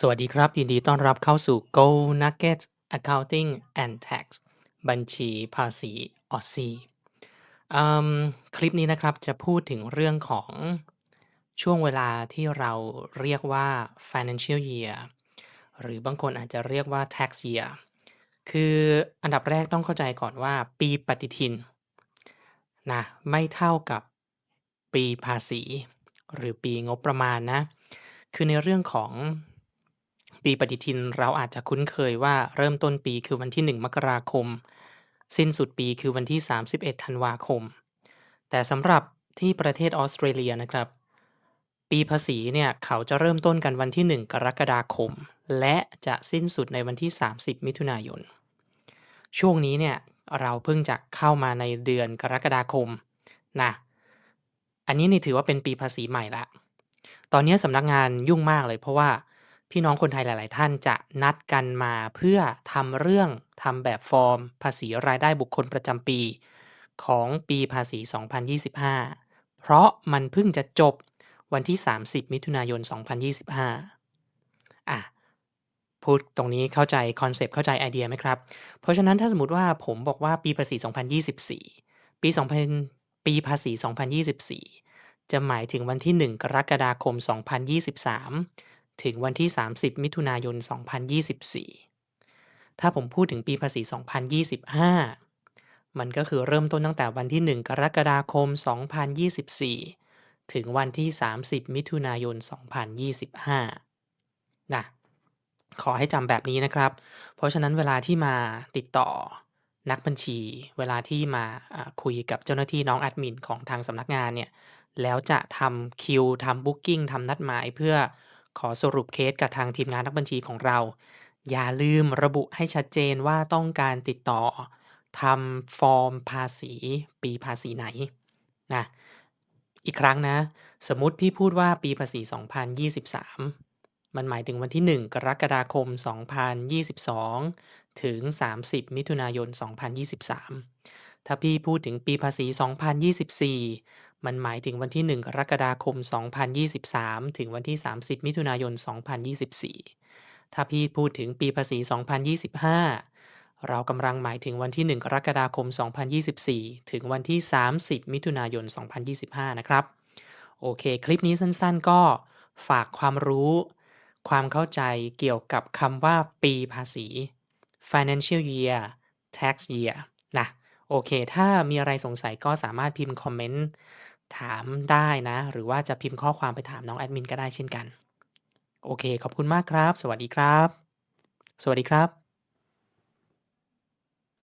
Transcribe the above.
สวัสดีครับ ยินดีต้อนรับเข้าสู่ Go Nuggets Accounting and Tax บัญชีภาษีออสซี่คลิปนี้นะครับจะพูดถึงเรื่องของช่วงเวลาที่เราเรียกว่า financial year หรือบางคนอาจจะเรียกว่า tax year คืออันดับแรกต้องเข้าใจก่อนว่าปีปฏิทินนะไม่เท่ากับปีภาษี หรือปีงบประมาณนะ คือในเรื่องของ ปีปฏิทินเราอาจจะคุ้นเคยว่าเริ่มต้นปีคือวันที่ 1 มกราคม สิ้นสุดปีคือวันที่ 31 ธันวาคม แต่สำหรับที่ประเทศออสเตรเลียนะครับ ปีภาษีเนี่ยเขาจะเริ่มต้นกันวันที่ 1 กรกฎาคม และจะสิ้นสุดในวันที่ 30 มิถุนายน ช่วงนี้เนี่ยเราเพิ่งจะเข้ามาในเดือนกรกฎาคมนะอันนี้นี่ถือว่าเป็นปีภาษีใหม่ละ ตอนนี้สำนักงานยุ่งมากเลยเพราะว่า พี่น้องคนไทยหลาย ๆ ท่านจะนัดกันมาเพื่อทำเรื่องทำแบบฟอร์ม ภาษีรายได้บุคคลประจำปี ของปีภาษี 2025 เพราะมันเพิ่งจะจบวันที่ 30 มิถุนายน 2025 อะพูดตรงนี้เข้าใจคอนเซปต์เข้าใจไอเดียไหมครับ เพราะฉะนั้นถ้าสมมติว่าผมบอกว่าปีภาษี 2024 ปี 2000 ปีภาษี 2024 จะหมายถึงวันที่ 1 กรกฎาคม 2023 ถึงวันที่ 30 มิถุนายน 2024 ถ้าผมพูดถึงปีภาษี 2025 มันก็คือเริ่มต้นตั้งแต่วันที่ 1 กรกฎาคม 2024 ถึงวันที่ 30 มิถุนายน 2025 นะ ขอให้จำแบบนี้นะครับ เพราะฉะนั้นเวลาที่มาติดต่อนักบัญชี เวลาที่มาคุยกับเจ้าหน้าที่น้องแอดมินของทางสำนักงานเนี่ย แล้วจะทำคิวทำบุ๊กิ้งทำนัดหมายเพื่อ ขอสรุปเคสกับทางทีมงานนักบัญชีของเรา อย่าลืมระบุให้ชัดเจนว่าต้องการติดต่อทำฟอร์มภาษีปีภาษีไหนนะอีกครั้งนะ สมมติพี่พูดว่าปีภาษี 2023 มันหมายถึงวันที่ 1 กรกฎาคม 2022 ถึง 30 มิถุนายน 2023 ถ้าพี่พูดถึงปีภาษี 2024 มันหมายถึงวันที่ 1 กรกฎาคม 2023 ถึงวันที่ 30 มิถุนายน 2024 ถ้าพี่พูดถึงปีภาษี 2025 เรากำลังหมายถึงวันที่ 1 กรกฎาคม 2024 ถึงวันที่ 30 มิถุนายน 2025 นะครับ โอเค คลิปนี้สั้นๆ ก็ฝากความรู้ ความเข้าใจเกี่ยวกับคำว่าปีภาษี financial year tax year นะ โอเค ถ้ามีอะไรสงสัยก็สามารถพิมพ์คอมเมนต์ถามได้นะ หรือว่าจะพิมพ์ข้อความไปถามน้องแอดมินก็ได้เช่นกัน โอเค ขอบคุณมากครับ สวัสดีครับ สวัสดีครับ